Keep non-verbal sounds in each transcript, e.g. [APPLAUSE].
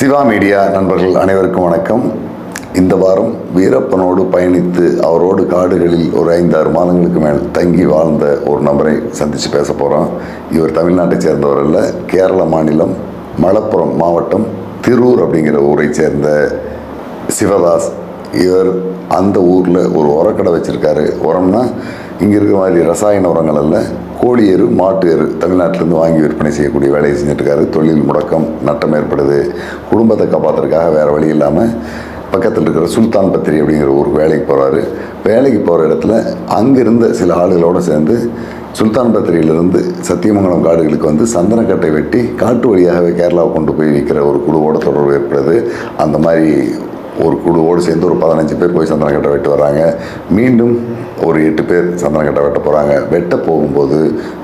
Siva media நண்பர்கள் அனைவருக்கும் வணக்கம். இந்த வாரம் வீரப்பனோடு பயணித்து அவரோடு காடுகளில் ஒரு ஐந்தாறு மாதங்களுக்கு மேல் தங்கி வாழ்ந்த ஒரு நபரை சந்தித்து பேச போகிறோம் இவர் தமிழ்நாட்டை சேர்ந்தவர் அல்ல கேரள மாநிலம் மலப்புரம் மாவட்டம் திருவூர் அப்படிங்கிற ஊரை சேர்ந்த சிவதாஸ். இவர் அந்த ஊரில் ஒரு உரக்கடை வச்சுருக்காரு. உரம்னா இங்கே இருக்கிற மாதிரி ரசாயன உரங்கள் அல்ல. கோழி எரு மாட்டு எரு தமிழ்நாட்டிலேருந்து வாங்கி விற்பனை செய்யக்கூடிய வேலையை செஞ்சுட்ருக்காரு. தொழில் முடக்கம் நட்டம் ஏற்படுது. குடும்பத்தை காப்பாற்றுறதுக்காக வேறு வழி இல்லாமல் பக்கத்தில் இருக்கிற சுல்தான் பத்திரி அப்படிங்கிற ஒரு வேலைக்கு போகிறாரு வேலைக்கு போகிற இடத்துல அங்கிருந்த சில ஆளுகளோடு சேர்ந்து சுல்தான் பத்திரியிலிருந்து சத்தியமங்கலம் காடுகளுக்கு வந்து சந்தனக்கட்டை வெட்டி காட்டு வழியாகவே கேரளாவை கொண்டு போய் விற்கிற ஒரு குழுவோட தொடர்பு ஏற்படுது. அந்த மாதிரி ஒரு குழுவோடு சேர்ந்து ஒரு பதினஞ்சு பேர் போய் சந்தனக்கட்டை வெட்டு வராங்க மீண்டும் ஒரு எட்டு பேர் சந்தனக்கட்டை வெட்ட போகிறாங்க வெட்ட போகும்போது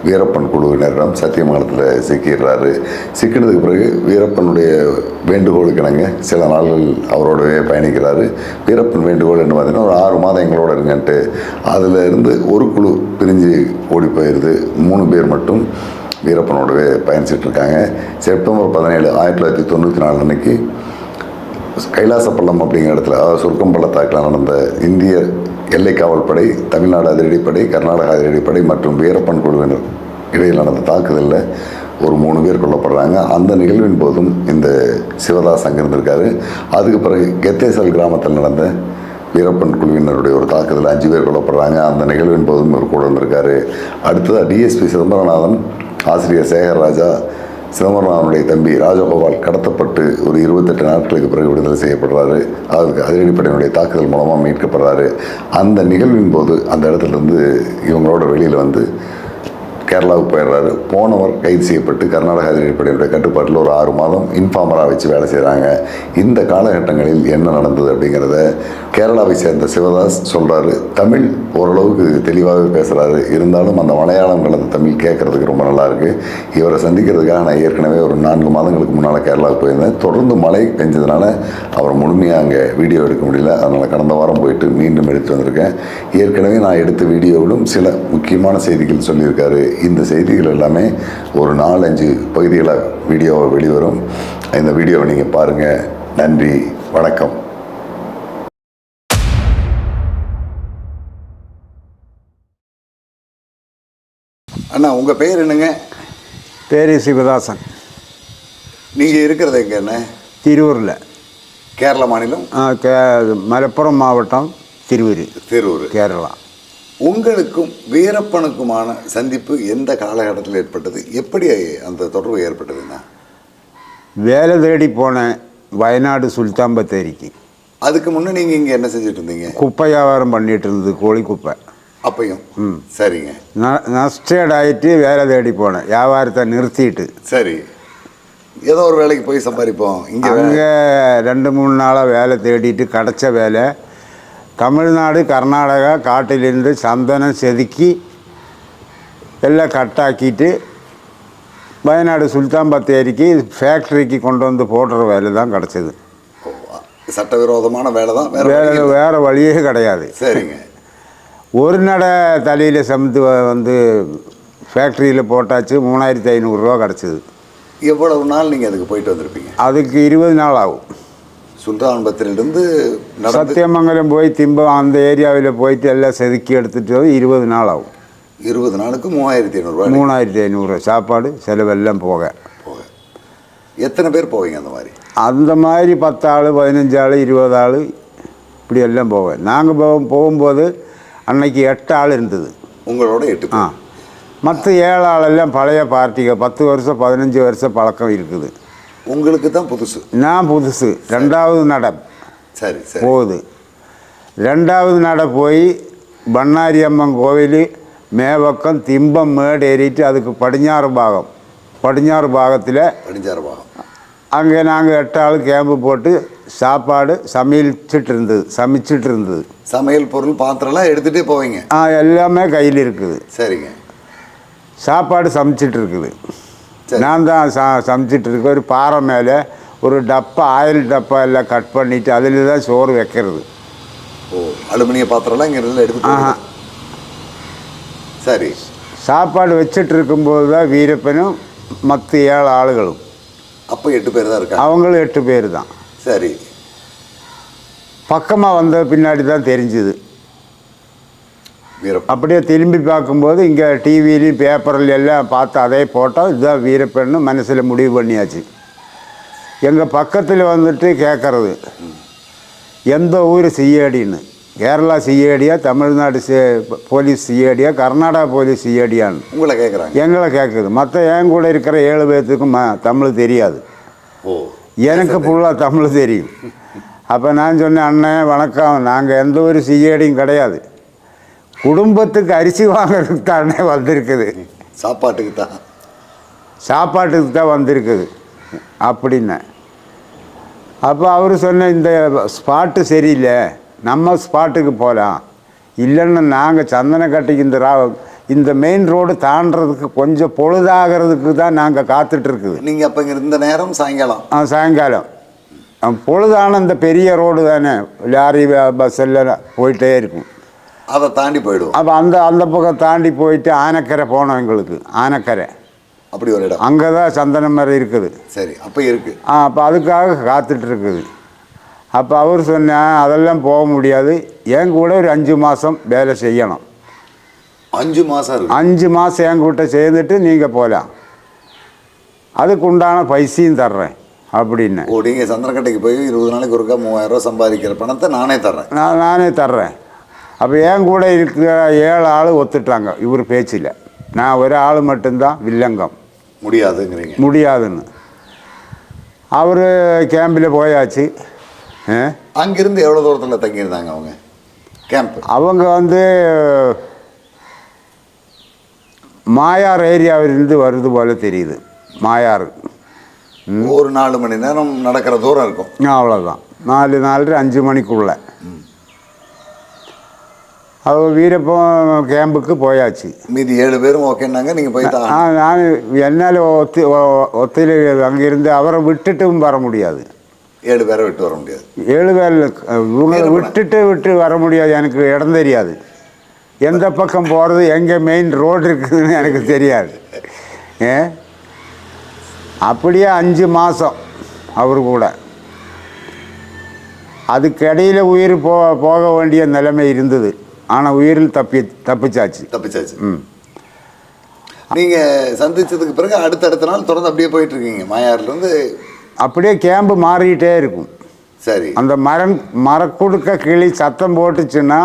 வீரப்பன் குழுவினரிடம் சத்தியமங்கலத்தில் சிக்கிடுறாரு. சிக்கினதுக்கு பிறகு வீரப்பனுடைய வேண்டுகோளுக்கு இணங்க சில நாள்கள் அவரோடவே பயணிக்கிறாரு. வீரப்பன் வேண்டுகோள் என்ன பார்த்தீங்கன்னா ஒரு ஆறு மாதம் எங்களோட இருங்கன்ட்டு. அதில் இருந்து ஒரு குழு பிரிஞ்சு ஓடி போயிடுது மூணு பேர் மட்டும் வீரப்பனோடவே பயணிச்சிட்ருக்காங்க செப்டம்பர் பதினேழு ஆயிரத்தி தொள்ளாயிரத்தி தொண்ணூற்றி நாலு அன்னைக்கு கைலாசப்பள்ளம் அப்படிங்கிற இடத்துல அதாவது சுருக்கம் பள்ளத்தாக்கில் நடந்த இந்திய எல்லை காவல் படை தமிழ்நாடு அதிரடிப்படை கர்நாடக அதிரடிப்படை மற்றும் வீரப்பன் குழுவினர் இடையில் நடந்த தாக்குதலில் ஒரு மூணு பேர் கொல்லப்படுறாங்க. அந்த நிகழ்வின் போதும் இந்த சிவதாஸ் அங்கே இருந்திருக்காரு. அதுக்கு பிறகு கெத்தேசல் கிராமத்தில் நடந்த வீரப்பன் குழுவினருடைய ஒரு தாக்குதல் அஞ்சு பேர் கொல்லப்படுறாங்க. அந்த நிகழ்வின் போதும் இவர் கூட இருந்திருக்காரு. அடுத்ததாக டிஎஸ்பி சிதம்பரநாதன் ஆசிரியர் சேகர் ராஜா சிதம்பரநாதனுடைய தம்பி ராஜகோபால் கடத்தப்பட்டு ஒரு இருபத்தெட்டு நாட்களுக்கு பிறகு விடுதலை செய்யப்படுறாரு. அதுக்கு அதிரடிப்படையினுடைய தாக்குதல் மூலமாக மீட்கப்படுறாரு. அந்த நிகழ்வின் போது அந்த இடத்துல இருந்து இவங்களோட வெளியில் வந்து கேரளாவுக்கு போயிடுறாரு. போனவர் கைது செய்யப்பட்டு கர்நாடக அதிரடிப்படையினுடைய கட்டுப்பாட்டில் ஒரு ஆறு மாதம் இன்ஃபார்மராக வச்சு வேலை செய்கிறாங்க இந்த காலகட்டங்களில் என்ன நடந்தது அப்படிங்கிறத கேரளாவை சேர்ந்த சிவதாஸ் சொல்கிறாரு தமிழ் ஓரளவுக்கு தெளிவாகவே பேசுகிறாரு இருந்தாலும் அந்த மலையாளம் கலந்த தமிழ் கேட்குறதுக்கு ரொம்ப நல்லாயிருக்கு இவரை சந்திக்கிறதுக்காக நான் ஏற்கனவே ஒரு நான்கு மாதங்களுக்கு முன்னால் கேரளாவுக்கு போயிருந்தேன். தொடர்ந்து மழை பெஞ்சதுனால அவரை முழுமையாக அங்கே வீடியோ எடுக்க முடியல. அதனால் கடந்த வாரம் போயிட்டு மீண்டும் எடுத்து வந்திருக்கேன். ஏற்கனவே நான் எடுத்த வீடியோவிலும் சில முக்கியமான செய்திகள் சொல்லியிருக்காரு. இந்த செய்திகள் எல்லாமே ஒரு நாலஞ்சு பகுதிகளாக வீடியோவை வெளிவரும். இந்த வீடியோவை நீங்கள் பாருங்கள் நன்றி. வணக்கம். அண்ணா உங்கள் பெயர் என்னங்க? பேர் சிவதாசன். நீங்கள் இருக்கிறது எங்க என்ன திருவூரில். கேரள மாநிலம்? கே மலப்புறம் மாவட்டம் திருவூர் திருவூர் கேரளா. உங்களுக்கும் வீரப்பனுக்குமான சந்திப்பு எந்த காலகட்டத்தில் ஏற்பட்டது? எப்படி அந்த தொடர்பு ஏற்பட்டதுண்ணா வேலை தேடி போனேன் வயநாடு சுல்தான் பத்தேரிக்கு அதுக்கு முன்னே நீங்கள் இங்கே என்ன செஞ்சுட்டு இருந்தீங்க குப்பை வியாபாரம் பண்ணிட்டு இருந்தது கோழி குப்பை. அப்பையும்? சரிங்க. ந நஷ்டேட் ஆகிட்டு வேலை தேடி போனேன். வியாபாரத்தை நிறுத்திட்டு. சரி. ஏதோ ஒரு வேலைக்கு போய் சம்பாதிப்போம் இங்கே அங்கே ரெண்டு மூணு நாளாக வேலை தேடிட்டு கிடச்ச வேலை தமிழ்நாடு கர்நாடகா காட்டிலிருந்து சந்தனம் செதுக்கி எல்லாம் கட்டாக்கிட்டு வயநாடு சுல்தான் பத்தேரிக்கு ஃபேக்ட்ரிக்கு கொண்டு வந்து போடுற வேலை தான் கிடச்சிது. சட்டவிரோதமான வேலை தான் வேற வேற வழி இல்ல. வேறு வழியே கிடையாது. சரிங்க. ஒரு நடை தலையில் சமைத்து வந்து ஃபேக்ட்ரியில் போட்டாச்சு மூணாயிரத்தி ஐநூறுரூவா கிடச்சிது. எவ்வளவு நாள் நீங்கள் அதுக்கு போயிட்டு வந்திருப்பீங்க? அதுக்கு இருபது நாள் ஆகும். சுல்தான் பத்திரிலிருந்து நடந்து சத்தியமங்கலம் போய் திம்பம் அந்த ஏரியாவில் போயிட்டு எல்லாம் செதுக்கி எடுத்துகிட்டு போய் இருபது நாள் ஆகும் இருபது நாளுக்கு மூவாயிரத்தி ஐநூறுரூவா மூணாயிரத்தி ஐநூறுரூவா சாப்பாடு செலவெல்லாம் போக. போக. எத்தனை பேர் போவீங்க அந்த மாதிரி? அந்த மாதிரி பத்து ஆள் பதினஞ்சு ஆள் இருபது ஆள் இப்படி எல்லாம் போவேன் நாங்கள் போ போகும்போது அன்னைக்கு எட்டு ஆள் இருந்தது. உங்களோட எட்டு ஆ. மற்ற ஏழு ஆளெல்லாம் பழைய பார்ட்டிக பத்து வருஷம் பதினஞ்சு வருஷம் பழக்கம் இருக்குது. உங்களுக்கு தான் புதுசு. நான் புதுசு. ரெண்டாவது நட சரி சரி. போகுது. ரெண்டாவது நட போய் பண்ணாரி அம்மன் கோவில் மேவக்கம் திம்பம் மேடு ஏறிட்டு அதுக்கு படிஞ்சாறு பாகம். படிஞ்சாறு பாகத்தில் படிஞ்சார பாகம். அங்கே நாங்கள் எட்டு ஆள் கேம்பு போட்டு சாப்பாடு சமைச்சிட்டு இருந்தது சமைச்சிட்டு இருந்தது. சமையல் பொருள் பாத்திரம்லாம் எடுத்துகிட்டே போவீங்க. ஆ எல்லாமே கையில் இருக்குது. சரிங்க. சாப்பாடு சமைச்சிட்டு இருக்குது. நான் தான் ச சமைச்சிட்டு இருக்கேன். ஒரு பாறை மேலே ஒரு டப்பா ஆயில் டப்பா எல்லாம் கட் பண்ணிவிட்டு அதில் தான் சோறு வைக்கிறது. ஓ அலுமினிய பாத்திரம்லாம் இங்கே இருந்து எடுத்து. சரி. சாப்பாடு வச்சிட்டு இருக்கும்போது தான் வீரப்பனும் மற்ற ஏழு ஆளுகளும். அப்போ எட்டு பேர் தான் இருக்காங்க. அவங்களும் எட்டு பேர் தான். சரி. பக்கமாக வந்த பின்னாடி தான் தெரிஞ்சுது. அப்படியே திரும்பி பார்க்கும்போது இங்கே டிவிலையும் பேப்பரில் எல்லாம் பார்த்து அதே போட்டோம் இதுதான் வீரப்பெண்ணு மனசில் முடிவு பண்ணியாச்சு. எங்கள் பக்கத்தில் வந்துட்டு கேட்குறது எந்த ஊர் சிஐடின்னு கேரளா சிஐடியா தமிழ்நாடு சி போலீஸ் சிஐடியா கர்நாடகா போலீஸ் சிஐடியான்னு உங்களை கேட்குறாங்க எங்களை கேட்குது மற்ற என் கூட இருக்கிற ஏழு பேர்த்துக்கும் தமிழ் தெரியாது. ஓ. எனக்கு ஃபுல்லாக தமிழ் தெரியும். அப்போ நான் சொன்னேன் அண்ணன் வணக்கம். நாங்கள் எந்த ஒரு சிஐடியும் கிடையாது. குடும்பத்துக்கு அரிசி வாங்குறதுக்கு தான் வந்திருக்குது. சாப்பாட்டுக்கு தான். சாப்பாட்டுக்கு தான் வந்திருக்குது. அப்படின்னேன் அப்போ அவர் சொன்ன இந்த ஸ்பாட்டு சரியில்லை. நம்ம ஸ்பாட்டுக்கு போகலாம் இல்லைன்னா நாங்கள் சந்தனக்கட்டைக்கு இந்த ரா இந்த மெயின் ரோடு தாண்டுறதுக்கு கொஞ்சம் பொழுதாகிறதுக்கு தான் நாங்கள் காத்துட்ருக்குது. நீங்கள் அப்போ இங்கே இருந்த நேரம் சாயங்காலம். ஆ, சாயங்காலம். பொழுதான இந்த பெரிய ரோடு தானே. லாரி பஸ் எல்லாம் போயிட்டே இருக்கும். அதை தாண்டி போயிடுவோம். அப்போ அந்த அந்த பக்கம் தாண்டி போயிட்டு ஆனக்கரை போனோம் எங்களுக்கு ஆனக்கரை. அப்படி ஒரு இடம். அங்கே தான் சந்தன மரம் இருக்குது. சரி அப்போ இருக்கு. ஆ அப்போ அதுக்காக காத்துட்டு இருக்குது. அப்போ அவர் சொன்னேன் அதெல்லாம் போக முடியாது. என் கூட ஒரு அஞ்சு மாதம் வேலை செய்யணும். அஞ்சு மாதம் அஞ்சு மாதம் என் கூட்ட சேர்ந்துட்டு நீங்கள் போகலாம் அதுக்கு உண்டான பைசையும் தர்றேன் அப்படின்னு. ஓ நீங்கள் சந்திரக்கட்டைக்கு போய் இருபது நாளைக்கு ஒருக்கா மூவாயிரம் ரூபாய் சம்பாதிக்கிற பணத்தை நானே தர்றேன். நான் நானே தர்றேன். அப்போ என் கூட இருக்கிற ஏழு ஆள் ஒத்துட்டாங்க இவர் பேச்சில். நான் ஒரு ஆள் மட்டும்தான் வில்லங்கம். முடியாதுங்கிறீங்க. முடியாதுன்னு. அவர் கேம்பில் போயாச்சு? அங்கிருந்து எவ்வளோ தூரத்தில் தங்கியிருந்தாங்க அவங்க? கேம்ப். அவங்க வந்து மாயார் ஏரியாவிலிருந்து வருது போல தெரியுது மாயார் ஒரு நாலு மணி நேரம் நடக்கிற தூரம் இருக்கும். அவ்வளோதான் நாலு நாலு அஞ்சு மணிக்குள்ள. அவங்க வீரப்பம் கேம்புக்கு போயாச்சு. மீதி ஏழு பேரும் ஓகேன்னாங்க நீங்கள் போய் ஆ, நான் என்னால் ஒத்து ஒத்தையில் அங்கிருந்து அவரை விட்டுட்டும் வர முடியாது. ஏழு பேரை விட்டு வர முடியாது. ஏழு பேர் இவங்களை விட்டுட்டு விட்டு வர முடியாது. எனக்கு இடம் தெரியாது. எந்த பக்கம் போகிறது எங்கே மெயின் ரோடு இருக்குதுன்னு எனக்கு தெரியாது. ஏ? அப்படியே அஞ்சு மாதம் அவர் கூட. அதுக்கிடையில் உயிர் போ போக வேண்டிய நிலைமை இருந்தது. ஆனால் உயிரில் தப்பி தப்பிச்சாச்சு. தப்பிச்சாச்சு. நீங்கள் சந்திச்சதுக்கு பிறகு அடுத்தடுத்த நாள் தொடர்ந்து அப்படியே போயிட்டு இருக்கீங்க மாயாறுலேருந்து. அப்படியே கேம்பு மாறிக்கிட்டே இருக்கும். சரி. அந்த மரம் மரக்குடுக்க கிளி சத்தம் போட்டுச்சுன்னா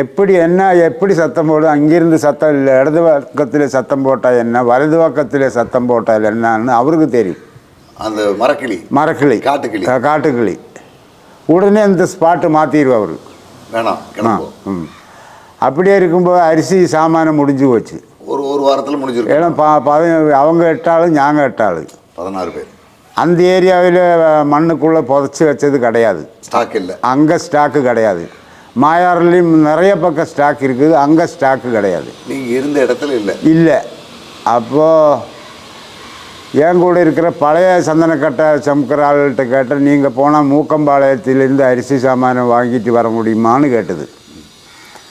எப்படி என்ன எப்படி சத்தம் போடும் அங்கிருந்து சத்தம் இல்லை இடது பக்கத்தில் சத்தம் போட்டால் என்ன வலது பக்கத்தில் சத்தம் போட்டால் என்னன்னு அவருக்கு தெரியும். அந்த மரக்கிளி. மரக்கிளி. காட்டுக்கிளி. காட்டுக்கிளி. உடனே இந்த ஸ்பாட்டு மாற்றிடுவோம் அவர் வேணாம் அப்படியே இருக்கும்போது அரிசி சாமானம் முடிஞ்சு போச்சு. ஒரு ஒரு வாரத்தில் முடிஞ்சிருக்கும். ஏன்னா பா அவங்க எட்டாளு நாங்கள் எட்டாளு. பதினாறு பேர். அந்த ஏரியாவில் மண்ணுக்குள்ளே புதைச்சி வச்சது கிடையாது. ஸ்டாக் இல்லை. அங்கே ஸ்டாக்கு கிடையாது. மாயாறுலேயும் நிறைய பக்கம் ஸ்டாக் இருக்குது அங்கே ஸ்டாக்கு கிடையாது. நீங்கள் இருந்த இடத்துல இல்லை. இல்லை. அப்போது என் கூட இருக்கிற பழைய சந்தனக்கட்டை சமுக்கிற ஆள்கிட்ட கேட்டால் நீங்கள் போனால் மூக்கம்பாளையத்திலேருந்து அரிசி சாமானை வாங்கிட்டு வர முடியுமான்னு கேட்டது.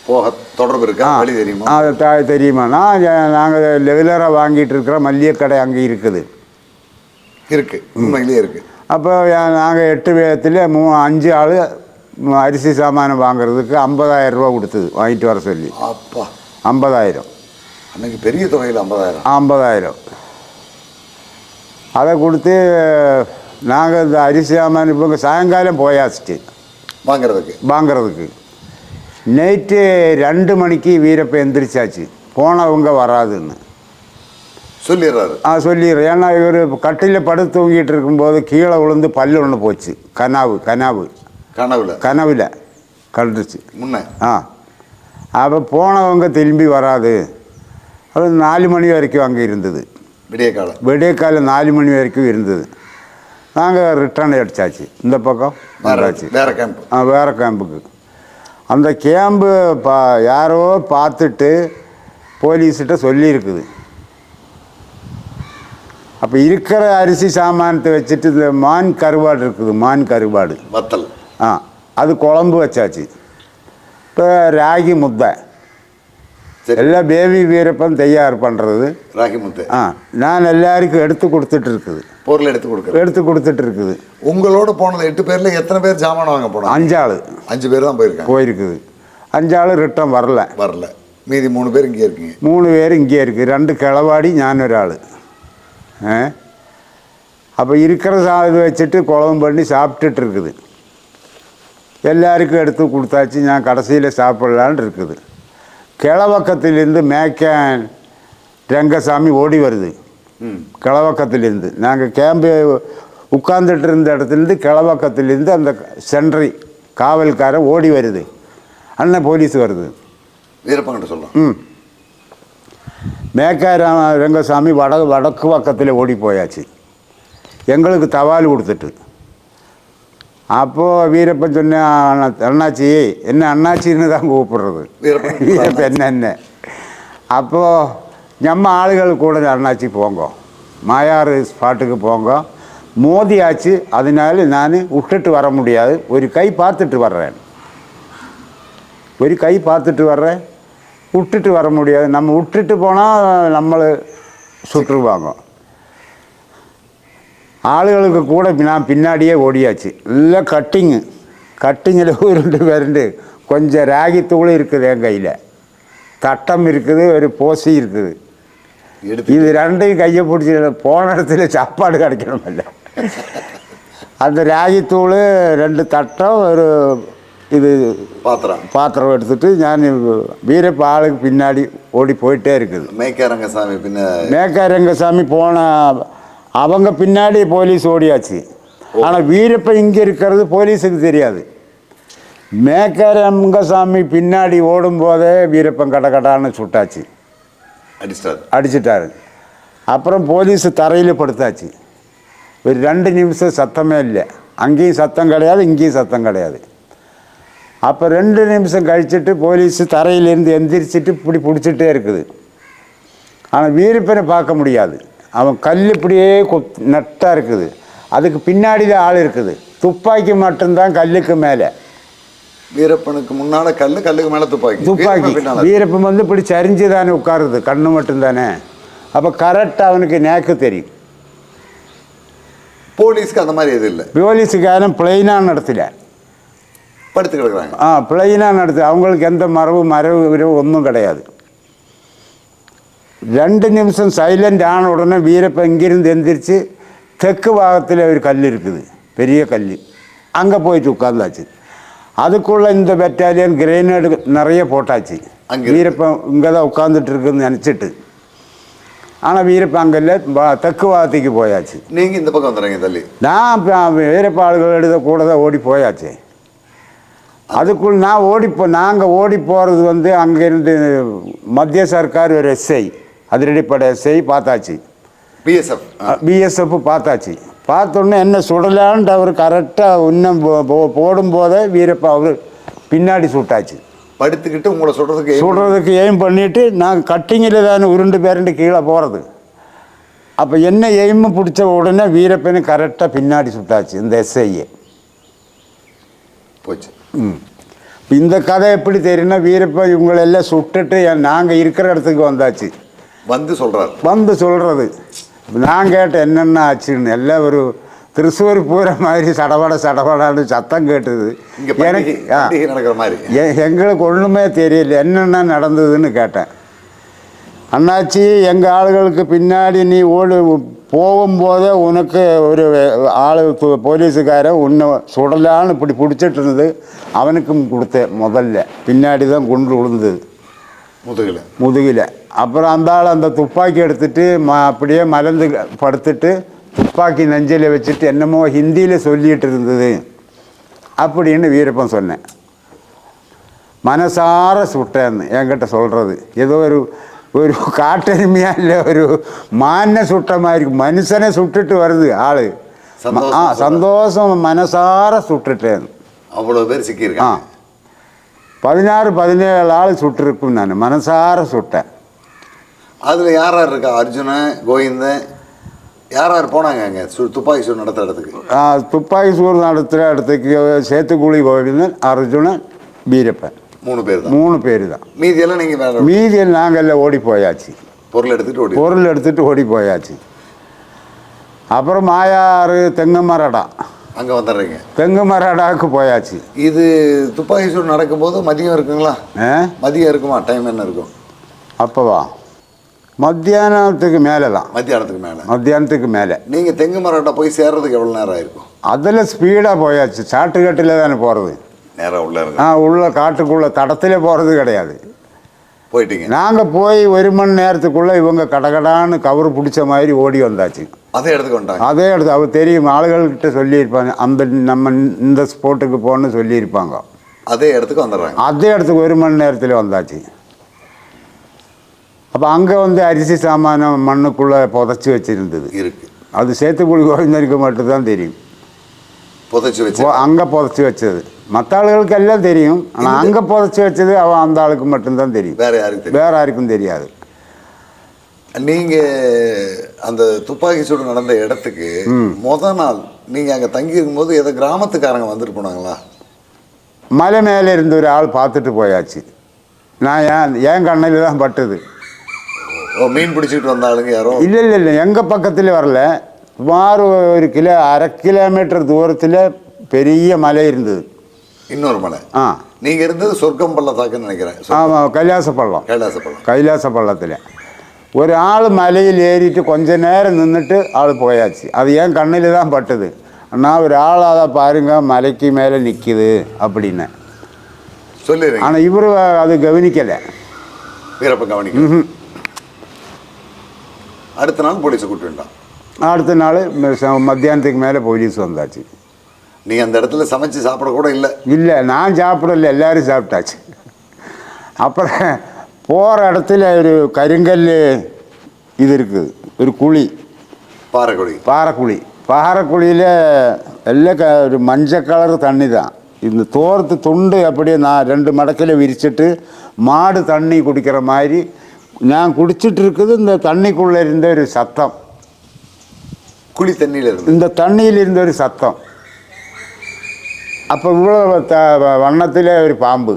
போக தொடர்பு இருக்கா? வழி தெரியுமா? அது த- தெரியுமாண்ணா நாங்கள் ரெகுலராக வாங்கிட்டு இருக்கிற மல்லிகை கடை அங்கே இருக்குது. இருக்கு. உண்மையிலேயே இருக்கு. அப்போ நாங்கள் எட்டு பேரத்தில் மூ அஞ்சு ஆள் அரிசி சாமானம் வாங்குறதுக்கு 50000 ரூபா கொடுத்தது வாங்கிட்டு வர சொல்லி. அப்பா. ஐம்பதாயிரம். அன்னைக்கு பெரிய தொகையில் ஐம்பதாயிரம். ஐம்பதாயிரம். அதை கொடுத்து நாங்கள் இந்த அரிசி சாமான் இப்போ சாயங்காலம் போயாச்சு. வாங்குறதுக்கு? வாங்குறதுக்கு. நைட்டு ரெண்டு மணிக்கு வீரப்ப எந்திரிச்சாச்சு. போனவங்க வராதுன்னு. சொல்லிடுறாரு. ஆ சொல்லிடுறேன் ஏன்னா இவர் கட்டிலில் படுத்து தூங்கிட்டு இருக்கும்போது கீழே விழுந்து பல்லு ஒன்று போச்சு. கனாவு கனாவு. கனவுல? கனவில் கண்டுச்சு முன்ன? ஆ. அப்போ போனவங்க திரும்பி வராது. அது நாலு மணி வரைக்கும் அங்கே இருந்தது. விடிய காலம் விடிய காலம் நாலு மணி வரைக்கும் இருந்தது. நாங்கள் ரிட்டர்ன் அடிச்சாச்சு இந்த பக்கம் வந்தாச்சு. வேற கேம்ப் ஆ வேறு கேம்புக்கு அந்த கேம்பு பா யாரோ பார்த்துட்டு போலீஸ்கிட்ட சொல்லியிருக்குது. அப்போ இருக்கிற அரிசி சாமானத்தை வச்சுட்டு இந்த மான் கருவாடு இருக்குது மான் கருவாடு. வத்தல். ஆ அது குழம்பு வச்சாச்சு. இப்போ ராகி முத்தை. எல்லாம் பேபி வீரப்பன் தயார் பண்ணுறது ராகிமுத்து. ஆ நான் எல்லாருக்கும் எடுத்து கொடுத்துட்டு இருக்குது. பொருள் எடுத்து கொடுக்குறேன் எடுத்து கொடுத்துட்டு இருக்குது. உங்களோட போனது எட்டு பேர்ல எத்தனை பேர் ஜாமான் வாங்க போனாங்க? அஞ்சாள். அஞ்சு பேர் தான் போயிருக்காங்க. போயிருக்குது. அஞ்சாள் ரிட்டன் வரல. வரல. மீதி மூணு பேர் இங்கே இருக்கீங்க. மூணு பேர் இங்கே இருக்குது ரெண்டு கிளவாடி ஞான் ஒரு ஆள் அப்போ இருக்கிற சா இது வச்சுட்டு குழம்பு பண்ணி சாப்பிட்டுட்டு இருக்குது. எல்லாருக்கும் எடுத்து கொடுத்தாச்சு. நான் கடைசியில் சாப்பிட்லான்னு இருக்குது. கிழவக்கத்திலேருந்து மேக்கன் ரங்கசாமி ஓடி வருது. ம். கிழவக்கத்திலேருந்து. நாங்கள் கேம்பு உட்கார்ந்துட்டு இருந்த இடத்துலேருந்து கிழவக்கத்திலேருந்து அந்த சென்ட்ரி காவல்காரன் ஓடி வருது. அண்ணன் போலீஸ் வருது. வீரப்பங்கிட்ட சொல்லலாம் ம். மேக்கார ரங்கசாமி வட வடக்கு பக்கத்தில் ஓடி போயாச்சு. எங்களுக்கு தபால் கொடுத்துட்டு. அப்போது வீரப்பன் சொன்ன அண்ணாச்சி என்ன அண்ணாச்சின்னு தான் கூப்பிடுறது. வீரப்பன் என்ன என்ன? அப்போது நம்ம ஆளுகள் கூட அண்ணாச்சி போங்க. மாயாறு ஸ்பாட்டுக்கு போங்க. மோதியாச்சு அதனால நான் விட்டுட்டு வர முடியாது. ஒரு கை பார்த்துட்டு வர்றேன். ஒரு கை பார்த்துட்டு வர்றேன். விட்டுட்டு வர முடியாது. நம்ம விட்டுட்டு போனால் நம்மளை சுட்டுருவாங்க ஆளுகளுக்கு கூட நான் பின்னாடியே ஓடியாச்சு. எல்லாம் கட்டிங்கு கட்டிங்கில் ரெண்டு பேருண்டு. கொஞ்சம் ராகி தூள் இருக்குது என் கையில். தட்டம் இருக்குது ஒரு போசி இருக்குது. இது ரெண்டையும் கையை பிடிச்சி போன இடத்துல சாப்பாடு கிடைக்கணுமில்ல அந்த ராகித்தூள் ரெண்டு தட்டம் ஒரு இது பாத்திரம். பாத்திரம் எடுத்துட்டு நான் வீரப்ப ஆளுக்கு பின்னாடி ஓடி போயிட்டே இருக்குது. மேக்காரங்கசாமி பின்ன மேக்காரங்கசாமி போன அவங்க பின்னாடி போலீஸ் ஓடியாச்சு. ஆனால் வீரப்ப இங்கே இருக்கிறது போலீஸுக்கு தெரியாது. மேக்காரங்கசாமி பின்னாடி ஓடும்போதே வீரப்பன் கடகடான்னு சுட்டாச்சு. அடிச்சிட்டாரு. அடிச்சிட்டாரு. அப்புறம் போலீஸ் தரையில் படுத்தாச்சு. ஒரு ரெண்டு நிமிஷம் சத்தமே இல்லை. அங்கேயும் சத்தம் கிடையாது இங்கேயும் சத்தம் கிடையாது. அப்போ ரெண்டு நிமிஷம் கழிச்சிட்டு போலீஸ் தரையிலேருந்து எந்திரிச்சிட்டு இப்படி பிடிச்சிட்டே இருக்குது. ஆனால் வீரப்பனை பார்க்க முடியாது. அவன் கல் இப்படியே நட்டாக இருக்குது. அதுக்கு பின்னாடி தான் ஆள் இருக்குது. துப்பாக்கி மட்டும்தான் கல்லுக்கு மேலே. வீரப்பனுக்கு முன்னால கல்லு கல்லுக்கு மேல துப்பாக்கி. துப்பாக்கி. வீரப்பன் வந்து இப்படி சரிஞ்சு தானே உட்காருது. கண்ணு மட்டும்தானே? அப்போ கரெக்டாக அவனுக்கு நேக்கு தெரியும். போலீஸ்க்கு அந்த மாதிரி எதுவும் இல்லை. போலீஸுக்காரன் பிளைனாக நடத்தல படுத்து கிடக்குறாங்க. ஆ பிளைனாக நடத்து அவங்களுக்கு எந்த மரபு மரபு விரவு ஒன்றும் கிடையாது. ரெண்டு நிமிஷம் சைலண்ட் ஆன உடனே வீரப்பன் இங்கிருந்து எந்திரிச்சு தெற்கு பாகத்தில் ஒரு கல் இருக்குது பெரிய கல் அங்கே போயிட்டு உட்காந்தாச்சு அதுக்குள்ளே இந்த பெட்டாலியன் கிரேனேடு நிறைய போட்டாச்சு அங்க. வீரப்பன் இங்கே தான் உட்காந்துட்டு இருக்குன்னு நினச்சிட்டு ஆனால் வீரப்பன் அங்கே இல்லை தெற்கு பாகத்துக்கு போயாச்சு நீங்க இந்த பக்கம் வந்துடுறீங்க தள்ளி நான் வீரப்பாடுகள் எடுத்த கூட தான் ஓடி போயாச்சு அதுக்குள் நான் ஓடி போ நாங்கள் ஓடி போகிறது வந்து அங்கேருந்து மத்திய சர்க்கார் ஒரு எஸ்ஐ அதிரடிப்படை எஸ்ஐ பார்த்தாச்சு. பிஎஸ்எஃப் பிஎஸ்எஃப் பார்த்தாச்சு. பார்த்தோன்னே என்ன சுடலான்ட்டு அவர் கரெக்டாக இன்னும் போடும்போதே வீரப்பா அவர் பின்னாடி சுட்டாச்சு. படுத்துக்கிட்டு உங்களை சொல்றதுக்கு சுடுறதுக்கு எய்ம் பண்ணிவிட்டு நான் கட்டிங்கில் தானே உருண்டு பேரண்டு கீழே போகிறது அப்போ என்ன எய்மு பிடிச்ச உடனே வீரப்பனை கரெக்டாக பின்னாடி சுட்டாச்சு இந்த எஸ்ஐயை போச்சு. ம். இந்த கதை எப்படி தெரியும்னா வீரப்ப இவங்களெல்லாம் சுட்டுட்டு நாங்கள் இருக்கிற இடத்துக்கு வந்தாச்சு. வந்து சொல்றாரு. வந்து சொல்கிறது நான் கேட்டேன் என்னென்ன ஆச்சுன்னு? எல்லாம் ஒரு திருசூர் பூர மாதிரி சடபட சடபடான்னு சத்தம் கேட்டுது. பண்டிகை நடக்கிற மாதிரி. எங்களுக்கு ஒன்றுமே தெரியல. என்னென்ன நடந்ததுன்னு கேட்டேன். அண்ணாச்சி எங்கள் ஆளுகளுக்கு பின்னாடி நீ ஓடு போகும்போதே உனக்கு ஒரு ஆள் போலீஸுக்காரன் உன்னை சுடலான்னு இப்படி பிடிச்சிட்டு இருந்தது. அவனுக்கும் கொடுத்தேன் முதல்ல. பின்னாடி தான் குண்டு விழுந்தது. முதுகுல. முதுகில். அப்புறம் அந்த ஆள் அந்த துப்பாக்கி எடுத்துட்டு ம அப்படியே மலர்ந்து படுத்துட்டு துப்பாக்கி நெஞ்சில் வச்சுட்டு என்னமோ ஹிந்தியில் சொல்லிட்டு இருந்தது அப்படின்னு வீரப்பன் சொன்னேன். மனசார சுட்டேன்னு என்கிட்ட சொல்கிறது ஏதோ ஒரு ஒரு காட்டெருமையா இல்லை ஒரு மானை சுட்ட மாதிரி மனுஷனை சுட்டுட்டு வருது ஆள். ஆ சந்தோஷம் மனசார சுட்டுட்டேன் அவ்வளவு பேர் ஆ. சிக்கியிருக்காங்க பதினாறு பதினேழு ஆள் சுட்டிருக்கும் நான். மனசார சுட்டேன். அதுல யார் யார் இருக்கா? அர்ஜுனன் கோவிந்தன். யார் யார் போனாங்க அங்க? சு- துப்பாக்கி சூடு நடத்துற இடத்துக்கு. துப்பாக்கி சூடு நடத்துகிற இடத்துக்கு சேத்துக்குழி கோவிந்தன் அர்ஜுனன் வீரப்பன். மூணு பேர் தான். மூணு பேர் தான். மீதி எல்லாம் நீங்க வேற மீதியில் நாங்கள் எல்லாம் ஓடி போயாச்சு. பொருள் எடுத்துட்டு ஓடி பொருள் எடுத்துட்டு ஓடி போயாச்சு. அப்புறம் மாயாறு தெங்குமரடா அங்க வந்துடுறீங்க. தெங்குமரடாவுக்கு போயாச்சு. இது துப்பாக்கி சூடு நடக்கும்போது மதியம் இருக்குங்களா? மதியம் இருக்குமா? டைம் என்ன இருக்கும்? அப்போவா? மத்தியானத்துக்கு மேலே தான் மத்தியானத்துக்கு மேல. மத்தியானத்துக்கு மேலே. நீங்க தெங்கு மரட்டை போய் சேர்றதுக்கு எவ்வளவு நேரம் ஆயிருக்கும்? அதில் ஸ்பீடாக போயாச்சு. சாட்டுக்கட்டில் தானே போகிறது நேரம் உள்ள ஆ உள்ள காட்டுக்குள்ளே தடத்தில் போகிறது கிடையாது. போயிட்டீங்க. நாங்கள் போய் ஒரு மணி நேரத்துக்குள்ளே இவங்க கடகடான்னு கவர் பிடிச்ச மாதிரி ஓடி வந்தாச்சு. அதே இடத்துக்கு வந்துட்டாங்க. அதே இடத்து அவர் தெரியும் ஆளுகள்கிட்ட சொல்லியிருப்பாங்க. அந்த நம்ம இந்த ஸ்போர்ட்டுக்கு போகணுன்னு சொல்லியிருப்பாங்க. அதே இடத்துக்கு வந்துடுறாங்க. அதே இடத்துக்கு ஒரு மணி நேரத்தில் வந்தாச்சு. அப்போ அங்கே வந்து அரிசி சாமானம் மண்ணுக்குள்ளே புதைச்சி வச்சுருந்தது. இருக்கு. அது சேத்துக்குழி கோவிந்தனுக்கு மட்டும்தான் தெரியும். புதைச்சு வச்சு அங்கே புதைச்சி வச்சது. மற்ற ஆளுகளுக்கு எல்லாம் தெரியும். ஆனால் அங்கே புதைச்சி வச்சது அவன் அந்த ஆளுக்கு மட்டும்தான் தெரியும். வேற யாருக்கு தெரியும் வேற யாருக்கும் தெரியாது. நீங்க அந்த துப்பாக்கி சூடு நடந்த இடத்துக்கு முத நாள் நீங்க அங்க தங்கி இருக்கும்போது ஏதோ கிராமத்துக்காரங்க வந்துட்டு போனாங்களா? மலை மேலே இருந்த ஒரு ஆள் பார்த்துட்டு போயாச்சு. நான் ஏன் என் கண்ணில் தான் பட்டது. மீன் பிடிச்சிட்டு வந்த ஆளுங்க யாரோ? இல்லை இல்லை இல்லை. எங்கள் பக்கத்தில் வரல. சுமார் ஒரு கிலோ அரை கிலோமீட்டர் தூரத்தில் பெரிய மலை இருந்தது. இன்னொரு மலை. ஆ. நீங்க இருந்தது சொர்க்கம் பள்ளத்தாக்குன்னு நினைக்கிறேன். ஆமாம் கைலாச பள்ளம் கைலாச பள்ளம் கைலாச பள்ளத்தில் ஒரு ஆள் மலையில் ஏறிட்டு கொஞ்ச நேரம் நின்றுட்டு ஆள் போயாச்சு அது ஏன் கண்ணில் தான் பட்டது. நான் ஒரு ஆள் அதை பாருங்க மலைக்கு மேலே நிற்கிது அப்படின்னு. சொல்லிடுறீங்க. ஆனால் இவர் அது கவனிக்கலை. வீரப்ப கவனிக்க அடுத்த நாள் போலீஸை வந்துட்டான் அடுத்த நாள் மத்தியானத்துக்கு மேலே போலீஸ் வந்தாச்சு. நீங்க அந்த இடத்துல சமைச்சு சாப்பிட கூட இல்லை. இல்லை நான் சாப்பிடல எல்லாரும் சாப்பிட்டாச்சு. அப்புறம் போகிற இடத்துல ஒரு கருங்கல் இது இருக்குது ஒரு குழி. பாறைக்குடி பாறைக்குழி. பாறைக்குழியில் எல்லாம் க ஒரு மஞ்சள் கலர் தண்ணி தான். இந்த தோரத்து துண்டு அப்படியே நான் ரெண்டு மடக்கில் விரிச்சிட்டு மாடு தண்ணி குடிக்கிற மாதிரி நான் குடிச்சிட்டு இருக்குது இந்த தண்ணிக்குள்ளே இருந்த ஒரு சத்தம் குழி தண்ணியில இருந்து இந்த தண்ணியில் இருந்த ஒரு சத்தம் அப்போ இவ்வளோ த வண்ணத்தில் ஒரு பாம்பு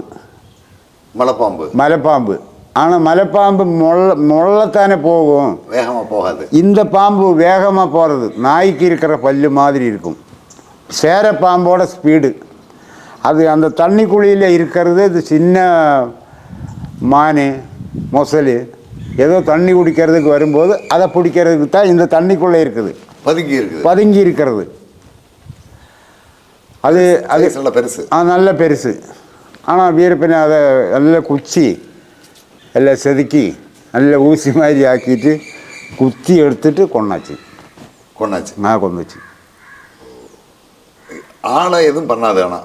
மலைப்பாம்பு மலைப்பாம்பு ஆனால் மலைப்பாம்பு முள்ள முள்ளத்தானே போகும் வேகமா போகாது இந்த பாம்பு வேகமாக போகிறது நாய்க்கு இருக்கிற பல்லு மாதிரி இருக்கும் சேர பாம்போட ஸ்பீடு அது அந்த தண்ணி குழியில் இருக்கிறது இது சின்ன மான் மொசல் ஏதோ தண்ணி குடிக்கிறதுக்கு வரும்போது அதை பிடிக்கிறதுக்கு தான் இந்த தண்ணிக்குள்ளே இருக்குது. பதுங்கி இருக்குது. பதுங்கி இருக்கிறது. அது அது நல்ல பெருசு. ஆ நல்ல பெருசு. ஆனால் வீரப்பனை அதை நல்ல குச்சி எல்லாம் செதுக்கி நல்ல ஊசி மாதிரி ஆக்கிட்டு குத்தி எடுத்துட்டு கொண்டாச்சு கொண்டாச்சு நான் கொண்டுச்சு ஆளை எதுவும் பண்ணாது ஆனா.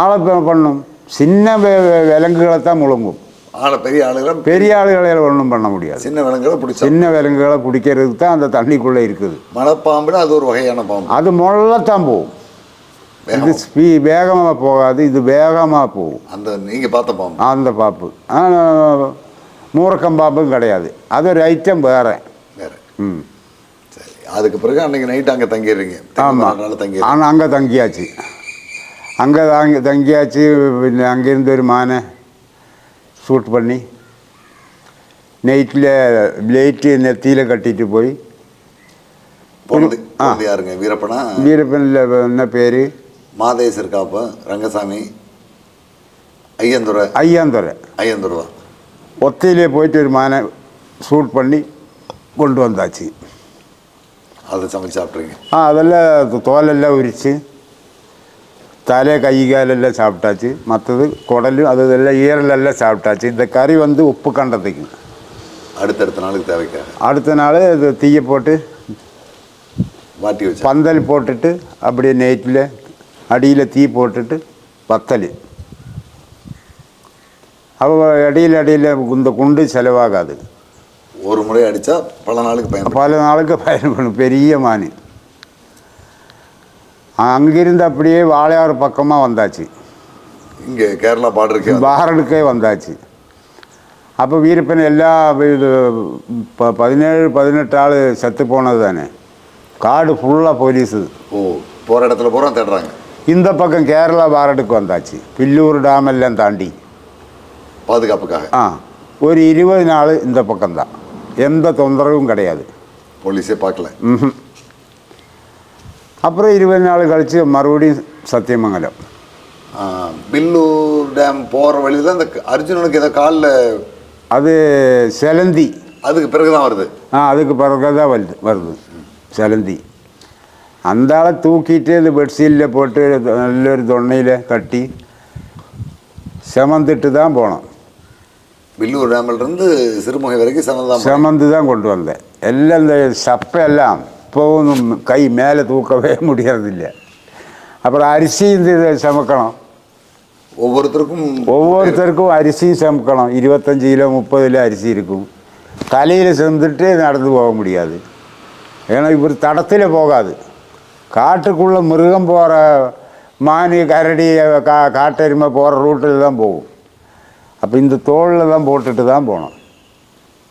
ஆளை பண்ணும் சின்ன விலங்குகளை தான் முழுங்கும். ஆளை பெரிய ஆளுகளை பெரிய ஆளுகளை ஒன்றும் பண்ண முடியாது சின்ன விலங்குகளை பிடிச்சா சின்ன விலங்குகளை பிடிக்கிறதுக்கு தான் அந்த தண்ணிக்குள்ளே இருக்குது மலைப்பாம்புல அது ஒரு வகையான பாம்பு அது முள்ளத்தான் போகும் இது வேகம் ஸ்பீ வேகமாக போகாது இது வேகமாக போகும் அந்த நீங்க பார்த்த பாம்பு அந்த பாப்பு ஆனால் மூரக்கம் பாம்பும் கிடையாது அது ஒரு ஐட்டம் வேறு வேற ம் சரி அதுக்கு பிறகு அன்னைக்கு நைட் அங்க தங்கிடுறீங்க ஆமாம் தங்கி ஆனால் அங்கே தங்கியாச்சு அங்கே தாங்கி தங்கியாச்சு പിന്നെ அங்கேருந்து ஒரு மானை பண்ணி நைட்டில் லைட்டு நெத்தியில் கட்டிட்டு போய் போனது ஆ. யாருங்க? வீரப்பனா? வீரப்பனில் என்ன பேர்? மாதேசர் காப்ப? ரங்கசாமி? ஐயந்துரை? ஐயந்துரை. தான் ஒத்தையிலே போயிட்டு ஒரு மானை ஷூட் பண்ணி கொண்டு வந்தாச்சு. அதை சமைச்சு சாப்பிட்றீங்க ஆ அதெல்லாம் தோலெல்லாம் உரித்து தலை கை காலெல்லாம் சாப்பிட்டாச்சு மற்றது குடலும் அது இதெல்லாம் ஈரலெல்லாம் சாப்பிட்டாச்சு இந்த கறி வந்து உப்பு கண்டத்துக்கு அடுத்தடுத்த நாளுக்கு தேவைக்காக அடுத்த நாள் இது தீயை போட்டு வாட்டி வச்சு பந்தல் போட்டுட்டு அப்படியே நைட்டில் அடியில் தீ போட்டுட்டு பத்தல் அவ அடியில் அடியில் இந்த குண்டு செலவாகாது ஒரு முறை அடிச்சா பல நாளுக்கு பயன்படும் பல நாளுக்கு பயன்படும் பெரிய மான் அங்கிருந்து அப்படியே வாழையாறு பக்கமாக வந்தாச்சு. இங்க கேரளா பார்டருக்கே பாரடுக்கே வந்தாச்சு. அப்போ வீரப்பன் எல்லா இது ப பதினேழு பதினெட்டு ஆள் செத்து போனது தானே. காடு ஃபுல்லாக போலீஸு ஓ போற இடத்துல பூரா தேடுறாங்க. இந்த பக்கம் கேரளா பாரடுக்கு வந்தாச்சு. பில்லூர் டேம் எல்லாம் தாண்டி. பாதுகாப்புக்காக. ஆ ஒரு இருபது நாள் இந்த பக்கம்தான். எந்த தொந்தரவும் கிடையாது. போலீஸே பார்க்கல. ம்ஹும். அப்புறம் இருபது நாள் கழித்து மறுபடியும் சத்தியமங்கலம். பில்லூர் டேம் போகிற வழியில் தான் இந்த அர்ஜுனனுக்கு ஏதோ காலில் அது செலந்தி. அதுக்கு பிறகு தான் வருது. ஆ அதுக்கு பிறகு தான் வருது வருது. செலந்தி. அந்த ஆளை தூக்கிட்டு இந்த பெட்ஷீட்டில் போட்டு நல்லொரு தொன்னையில் கட்டி செமந்துட்டு தான் போனோம். பில்லூர் டேமில் இருந்து சிறுமுகை வரைக்கும் சனதான் செமந்து தான் கொண்டு வந்தேன். எல்லாம் இந்த சப்பெல்லாம் இப்போவும் கை மேலே தூக்கவே முடியறதில்ல. அப்புறம் அரிசி இந்த இதை சமைக்கணும். ஒவ்வொருத்தருக்கும் ஒவ்வொருத்தருக்கும் அரிசியும் சமைக்கணும். இருபத்தஞ்சி கிலோ முப்பது கிலோ அரிசி இருக்கும். தலையில் செஞ்சுட்டு நடந்து போக முடியாது. ஏன்னா இவர் தடத்தில் போகாது. காட்டுக்குள்ளே மிருகம் போகிற மானி கரடி கா காட்டெருமை போகிற ரூட்டில் தான் போகும். அப்போ இந்த தோளில் தான் போட்டுட்டு தான் போகணும்.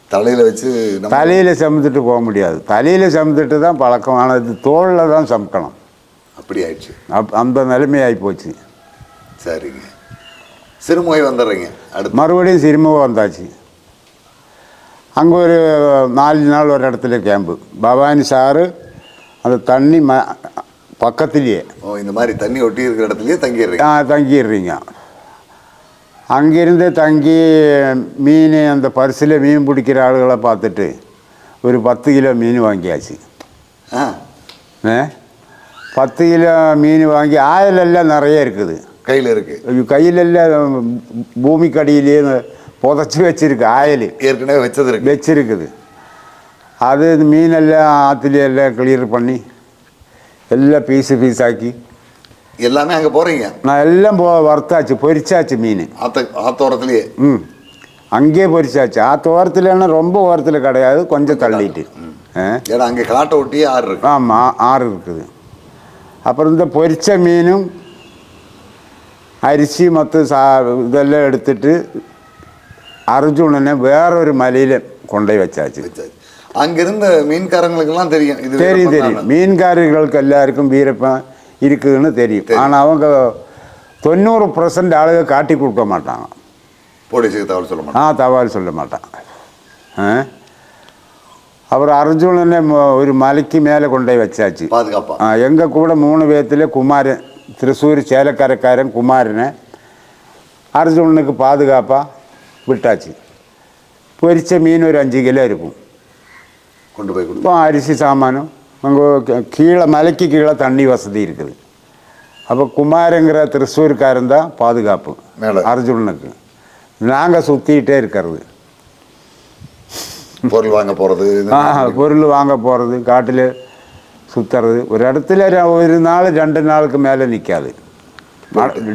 தலையில் வச்சு தலையில் சமைத்துட்டு போக முடியாது. தலையில் சமைத்துட்டு தான் பழக்கமானது தோளில் தான் சமைக்கணும். அப்படி ஆயிடுச்சு. அப் அந்த நிலைமையாகி போச்சு. சரிங்க. சிறுமுகை வந்துடுறீங்க. அடுத்து. மறுபடியும் சிறுமுகம் வந்தாச்சு. அங்கே ஒரு நாலு நாள் ஒரு இடத்துல கேம்பு பவானி சாரு அந்த தண்ணி ம பக்கத்துலேயே. ஓ இந்த மாதிரி தண்ணி ஒட்டி இருக்கிற இடத்துலயே தங்கிடுறீங்க. ஆ, தங்கிடுறீங்க. அங்கேருந்து தங்கி மீன் அந்த பரிசில் மீன் பிடிக்கிற ஆளுகளை பார்த்துட்டு ஒரு பத்து கிலோ மீன் வாங்கியாச்சு. ஆ. ஏ பத்து கிலோ மீன் வாங்கி ஆயிலெல்லாம் நிறைய இருக்குது. கையில் இருக்கு. கையிலெல்லாம் பூமிக்கடியிலேயே புதைச்சி வச்சிருக்கு ஆயில். ஏற்கனவே வச்சது இருக்கு. வச்சிருக்குது. அது மீனெல்லாம் ஆற்றுல எல்லாம் கிளியர் பண்ணி எல்லாம் பீஸு பீஸாக்கி எல்லாமே அங்கே போகிறீங்க நான் எல்லாம் போ வறுத்தாச்சு பொரிச்சாச்சு மீன். ஆத்த ஆத்தோரத்துலேயே? ம். அங்கேயே பொரிச்சாச்சு. ஆற்று ஓரத்துலன்னா ரொம்ப ஓரத்தில் கிடையாது கொஞ்சம் தள்ளிட்டு. ஏன்னா அங்கே காட்டை ஒட்டியே ஆறு இருக்கு. ஆமாம் ஆறு இருக்குது. அப்புறம் இந்த பொரிச்ச மீனும் அரிசி மற்ற சா இதெல்லாம் எடுத்துட்டு அர்ஜுனனை வேறொரு மலையில் கொண்டு போய் வச்சாச்சு. அங்கிருந்த மீன்காரங்களுக்கெல்லாம் தெரியும் இது தெரியும் தெரியும். மீன்காரர்களுக்கு எல்லாருக்கும் வீரப்பன் இருக்குதுன்னு தெரியும். ஆனால் அவங்க தொண்ணூறு பர்சன்ட் ஆளுங்க காட்டி கொடுக்க மாட்டாங்க. போலீஸுக்கு தகவல் சொல்ல மாட்டேன் ஆ தபால் சொல்ல மாட்டான் ஆ? அப்புறம் அர்ஜுனனை ஒரு மலைக்கு மேலே கொண்டு போய் வச்சாச்சு. பாதுகாப்பா? எங்கள் கூட மூணு பேர்த்தில் குமாரன் திருசூர் சேலக்கரைக்காரன் குமாரனை அர்ஜுனனுக்கு பாதுகாப்பாக விட்டாச்சு. பொரிச்ச மீன் ஒரு அஞ்சு கிலோ இருக்கும். கொண்டு போய் கொடு இப்போ அரிசி சாமானும் அங்கே கீழே மலைக்கு கீழே தண்ணி வசதி இருக்குது. அப்போ குமாரங்கிற திருசூர்காரன் தான் பாதுகாப்பு அர்ஜுனனுக்கு. நாங்கள் சுற்றிக்கிட்டே இருக்கிறது. பொருள் வாங்க போகிறது ஆ பொருள் வாங்க போகிறது காட்டில் சுற்றுறது ஒரு இடத்துல ஒரு நாள் ரெண்டு நாளுக்கு மேலே நிற்காது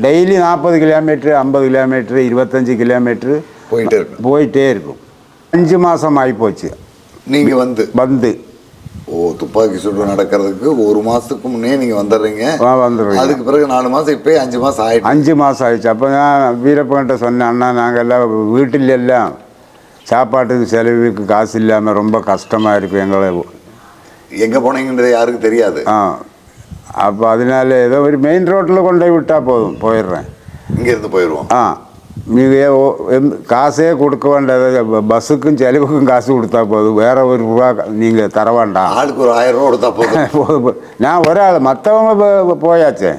டெய்லி நாற்பது கிலோமீட்ரு ஐம்பது கிலோமீட்ரு இருபத்தஞ்சி கிலோமீட்ரு போயிட்டே இருக்கு போயிட்டே இருக்கும். அஞ்சு மாதம் ஆகிப்போச்சு நீங்கள் வந்து. வந்து. துப்பாக்கி சூடு நடக்கிறதுக்கு ஒரு மாதத்துக்கு முன்னே நீங்கள் வந்துடுறீங்க. வா- வந்துடுறீங்க. அதுக்கு பிறகு நாலு மாதம் இப்போயே அஞ்சு மாதம் ஆயிடுச்சு அஞ்சு மாதம் ஆயிடுச்சு. அப்போ தான் வீரப்பன்கிட்ட சொன்னேன் அண்ணா நாங்கள் எல்லாம் வீட்டில் எல்லாம் சாப்பாட்டுக்கு செலவுக்கு காசு இல்லாமல் ரொம்ப கஷ்டமாக இருக்கும் எங்களை. எங்கே போனீங்கன்றது யாருக்கும் தெரியாது. ஆ அப்போ அதனால ஏதோ ஒரு மெயின் ரோட்டில் கொண்டு போய் விட்டால் போதும் போயிடுறேன். இங்கேருந்து போயிடுவோம். ஆ. நீங்கள் காசே கொடுக்க வேண்டாம் பஸ்ஸுக்கும் செலவுக்கும் காசு கொடுத்தா போதும். வேற ஒரு ரூபா நீங்கள் தர வேண்டாம். ஆளுக்கு ஒரு ஆயிரம் ரூபா கொடுத்தா போதும். [LAUGHS] போதும். நான் ஒரு ஆள் மற்றவங்க போயாச்சே.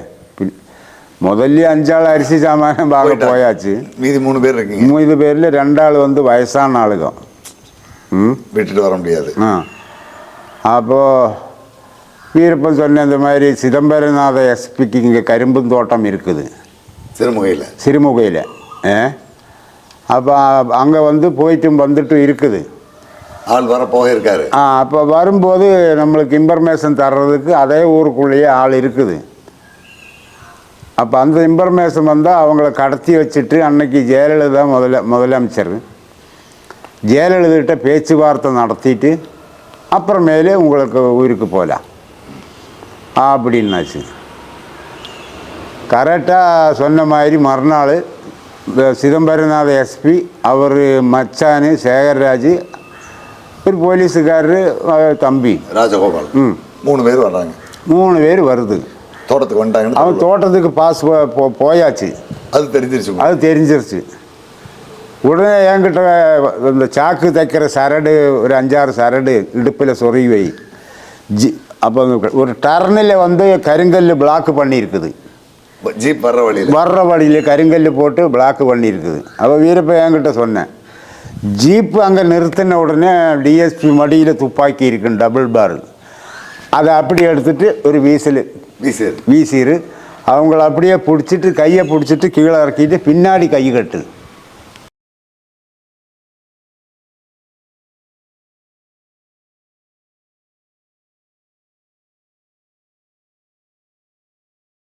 முதல்ல அஞ்சாள் அரிசி சாமான் வாங்க. போயாச்சு. மீதி மூணு பேர் இருக்கீங்க. மூணு பேரில் ரெண்டாள் வந்து வயசான ஆளுங்க. ம்? விட்டுட்டு வர முடியாது. ஆ. அப்போது வீரப்பன் சொன்ன இந்த மாதிரி சிதம்பரநாத எஸ்பிக்கு இங்கே கரும்பும் தோட்டம் இருக்குது. சிறுமுகையில். சிறுமுகையில். அப்போ அங்கே வந்து போயிட்டும் வந்துட்டும் இருக்குது. ஆள் வர போக இருக்காரு ஆ அப்போ வரும்போது நம்மளுக்கு இன்ஃபர்மேஷன் தர்றதுக்கு அதே ஊருக்குள்ளேயே ஆள் இருக்குது. அப்போ அந்த இன்ஃபர்மேஷன் வந்தால் அவங்கள கடத்தி வச்சுட்டு அன்னைக்கு ஜெயலலிதா முதல முதலமைச்சர். ஜெயலலிதாட்ட பேச்சுவார்த்தை நடத்திட்டு அப்புறமேலே உங்களுக்கு ஊருக்கு போகலாம் அப்படின்னாச்சு. கரெக்டாக சொன்ன மாதிரி மறுநாள் இந்த சிதம்பரநாத எஸ்பி அவர் மச்சான் சேகர்ராஜ் ஒரு போலீஸுக்காரரு அவர் தம்பி. ராஜகோபால். ம். மூணு பேர் வர்றாங்க. மூணு பேர் வருது. தோட்டத்துக்கு வந்துட்டாங்கன்னு அவன் தோட்டத்துக்கு பாஸ் போ- போ- போயாச்சு. அது தெரிஞ்சிருச்சு. அது தெரிஞ்சிருச்சு. உடனே என்கிட்ட இந்த சாக்கு தைக்கிற சரடு ஒரு அஞ்சாறு சரடு இடுப்பில் சொருகி வை. ஜி அப்போ ஒரு டர்னில் வந்து கருங்கல் பிளாக் பண்ணியிருக்குது. ஜீப் வர்ற வழியில். வர்ற வழியில் கருங்கல் போட்டு பிளாக் பண்ணியிருக்குது. அப்போ வீரப்ப என்கிட்ட சொன்னேன் ஜீப்பு அங்கே நிறுத்தின உடனே டிஎஸ்பி மடியில் துப்பாக்கி இருக்குன்னு டபுள் பார் அதை அப்படி எடுத்துட்டு ஒரு வீசல். வீசர். வீசிரு. அவங்கள அப்படியே பிடிச்சிட்டு கையை பிடிச்சிட்டு கீழே இறக்கிட்டு பின்னாடி கை கட்டு.